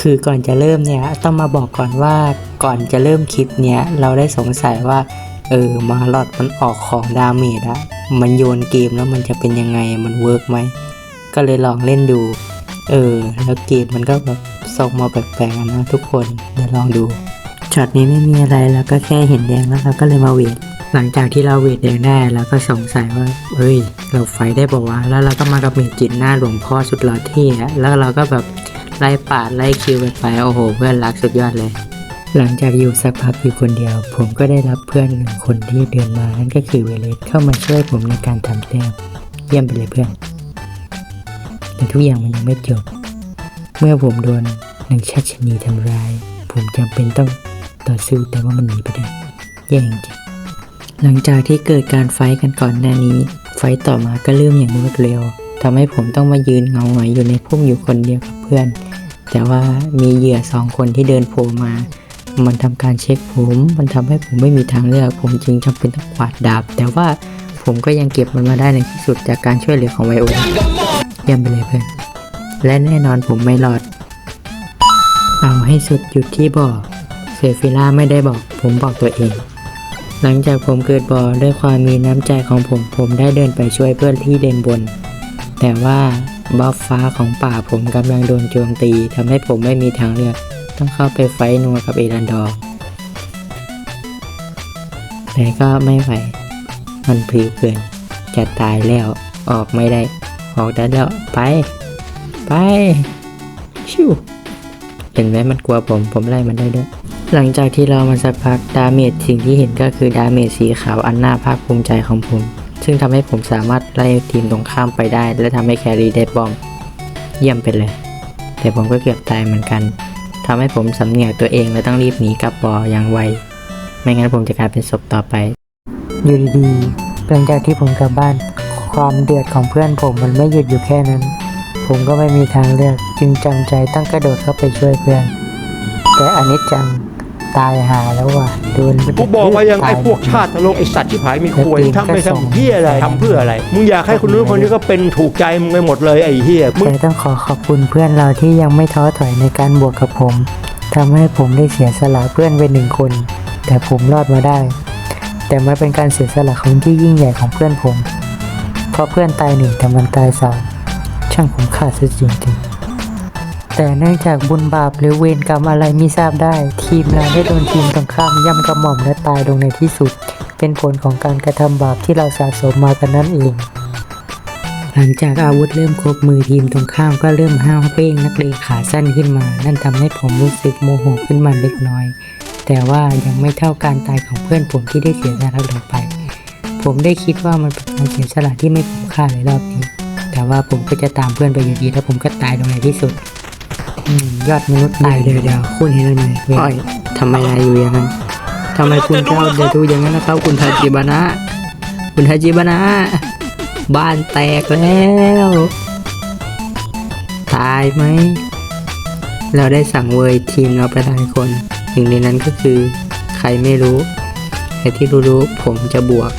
คือก่อนจะเริ่มเนี่ยต้องมาบอกก่อนว่าก่อนจะเริ่มคลิปเนี้ยเราได้สงสัยว่าเออมาลอดมันออกของดาเมจอะมันโยนเกมแล้วมันจะเป็นยังไงมันเวิร์กไหมก็เลยลองเล่นดู เออ แล้วเกมมันก็แบบส่งมาแปลกๆนะทุกคนเดี๋ยวลองดูช็อตนี้ไม่มีอะไรแล้วก็แค่เห็นแดงแล้วเราก็เลยมาเวทหลังจากที่เราเวทแดงได้เราก็สงสัยว่าเฮ้ย เราไฟได้ปะวะแล้วเราก็มากับเมจจิตหน้าหลวงพ่อสุดหล่อเที่อะแล้วเราก็แบบ ไล่ปาดไล่คิวกันไปโอ้โห เพื่อนรักสุดยอดเลย หลังจากอยู่สักพักอยู่คนเดียว ผมก็ได้รับเพื่อนหนึ่งคนที่เดินมานั่นก็คือเวเลสเข้ามาช่วยผมในการทำแต้มเยี่ยมไปเลยเพื่อน แต่ทุกอย่างมันยังไม่จบ เมื่อผมโดนนางชัชนีทำร้าย ผมจำเป็นต้องต่อสู้แต่ว่ามันหนีไปได้แย่จริงหลังจากที่เกิดการไฟท์กันก่อนหน้านี้ ไฟท์ต่อมาก็เริ่มอย่างรวดเร็วทำให้ผมต้องมายืนเงาหงอยอยู่ในพุ่มอยู่คนเดียวกับเพื่อน แต่ว่ามีเหยื่อสองคนที่เดินโผล่มา มันทำการเช็คผม มันทำให้ผมไม่มีทางเลือก ผมจึงจำเป็นต้องกวาดดาบ แต่ว่าผมก็ยังเก็บมันมาได้ในที่สุดจากการช่วยเหลือของไวโอเยี่ยมไปเลยเพื่อน และแน่นอนผมไม่รอด เอาให้สุดหยุดที่บ่อเซฟิล่าไม่ได้บอกผมบอกตัวเอง หลังจากผมเกิดบ่อด้วยความมีน้ำใจของผม ผมได้เดินไปช่วยเพื่อนที่เด่นบน แต่ว่า บัฟฟ้าของป่าผมกำลังโดนโจมตีทำให้ผมไม่มีทางเลือก ต้องเข้าไปไฟนัวกับเอรันดอร์แต่ก็ไม่ไหว มันพริ้วเกิน จะตายแล้ว ออกไม่ได้ ออกได้แล้ว ไป ไป ชิวเห็นไหมมันกลัวผม ผมไล่มันได้ด้วย หลังจากที่เรามาสักพักดาเมจสิ่งที่เห็นก็คือดาเมจสีขาวอันน่าภาคภูมิใจของผม ซึ่งทำให้ผมสามารถไล่ทีมตรงข้ามไปได้ และทำให้แครี่ได้บอม เยี่ยมไปเลย แต่ผมก็เกือบตายเหมือนกันทำให้ผมสำเนียกตัวเองและต้องรีบหนีกลับบ่ออย่างไว ไม่งั้นผมจะกลายเป็นศพต่อไป อยู่ดีๆหลังจากที่ผมกลับบ้าน ความเดือดของเพื่อนผมมันไม่หยุดอยู่แค่นั้น ผมก็ไม่มีทางเลือกจึงจำใจต้องกระโดดเข้าไปช่วยเพื่อน แต่อันนี้จัง ตายหาแล้วว่ะโดนกูบอกมายังไอ้พวกชาติทะลงไอ้สัตว์ที่ผายมีควยทำไปทำเฮียอะไรทำเพื่ออะไร มึงอยากให้คนนู้นคนนี้ก็เป็นถูกใจมึงไปหมดเลยไอ้เฮียมึงแต่ต้องขอขอบคุณเพื่อนเราที่ยังไม่ท้อถอยในการบวกกับผมทำให้ผมได้เสียสละเพื่อนไปหนึ่งคน แต่ผมรอดมาได้ แต่มันเป็นการเสียสละของที่ยิ่งใหญ่ของเพื่อนผม เพราะเพื่อนตายหนึ่งแต่มันตายสามช่างผมขาดสุดจริงๆ แต่เนื่องจากบุญบาปหรือเวรกรรมอะไรไมิทราบได้ ทีมเราได้โดนทีมตรงข้ามย่ำกระหม่อมและตายลงในที่สุด เป็นผลของการกระทำบาปที่เราสะสมมากันนั่นเอง หลังจากอาวุธเริ่มครบมือทีมตรงข้ามก็เริ่มห้าวเป้งนักเลงขาสั้นขึ้นมา นั่นทำให้ผมรู้สึกโมโหขึ้นมาเล็กน้อย แต่ว่ายังไม่เท่าการตายของเพื่อนผมที่ได้เสียสละลงไป ผมได้คิดว่ามันเป็นการเสียสละที่ไม่คุ้มค่าในรอบนี้แต่ว่าผมก็จะตามเพื่อนไปอยู่ดีแล้วผมก็ตายลงในที่สุด ยอดมนุษย์ตายเดี๋ยวเดี๋ยวคุณเห็นอะไรอ้อยทำไมนายอยู่อย่างนั้นทำไมคุณเจ้าเดดูอย่างนั้นนะครับ คุณทาจิบานะ คุณทาจิบานะ บ้านแตกแล้ว ตายไหม เราได้สั่งเวยทีมเราไปหลายคนหนึ่งในนั้นก็คือใครไม่รู้แต่ที่รู้ๆผมจะบวก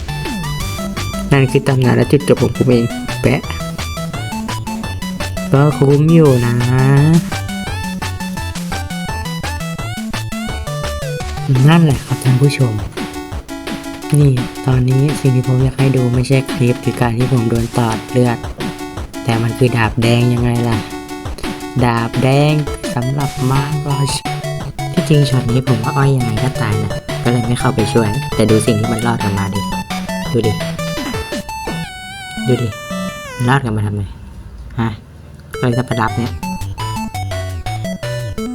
นั่นคือตำนานและจุดจบของผมเองแปะก็คุ้มอยู่นะ นั่นแหละครับท่านผู้ชม นี่ตอนนี้สิ่งที่ผมอยากให้ดูไม่ใช่คลิปหรือการที่ผมโดนตอดเลือด แต่มันคือดาบแดงยังไงล่ะ ดาบแดงสำหรับมารอชที่จริงช็อตนี้ผมว่าอ้อยยังไงก็ตายนะก็เลยไม่เข้าไปช่วย แต่ดูสิ่งที่มันรอดออกมาดิ ดูดิ ดูดิรอดกันมาทำไมฮะอะไรจะประดับเนี่ย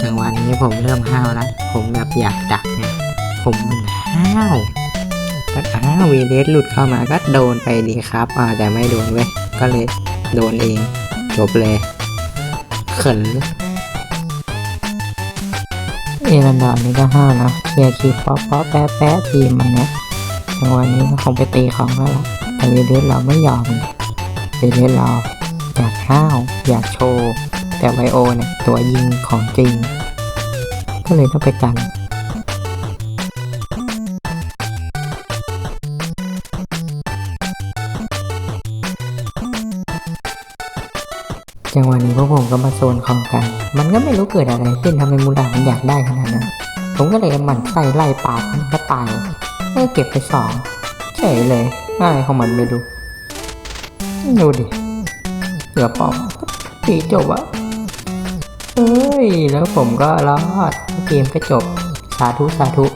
จังหวะนี้ผมเริ่มห้าวแล้ว ผมแบบอยากดัก ผมมันห้าวแล้วอ้าววีเลสหลุดเข้ามาก็โดนไปดีครับอ่าแต่ไม่โดนเว้ย ก็เลยโดนเอง จบเลย เขินเอรันดอนนี่ก็ห้าวนะเคลียร์คีป๊อปป๊อปแป๊ะแป๊ะทีมมันเนี่ยจังหวะนี้ก็คงไปตีของแล้วล่ะแต่วีเลสเราไม่ยอมวีเลสเราอยากห้าวอยากโชว์ แต่ไวโอเนี่ยตัวยิงของจริง ก็เลยต้องไปกัน นี้พวกผมก็มาโซนของกัน มันก็ไม่รู้เกิดอะไรขึ้นทำไมมูลามันอยากได้ขนาดนั้น ผมก็เลยหมั่นไส้ไล่ปาดมันก็ตายเออเก็บไปสองเฉยเลยอะไรของมันไม่ดูดูดิเหลือปอมตีจบอะเฮ้ย แล้วผมก็รอดเกมก็จบ สาธุ สาธุ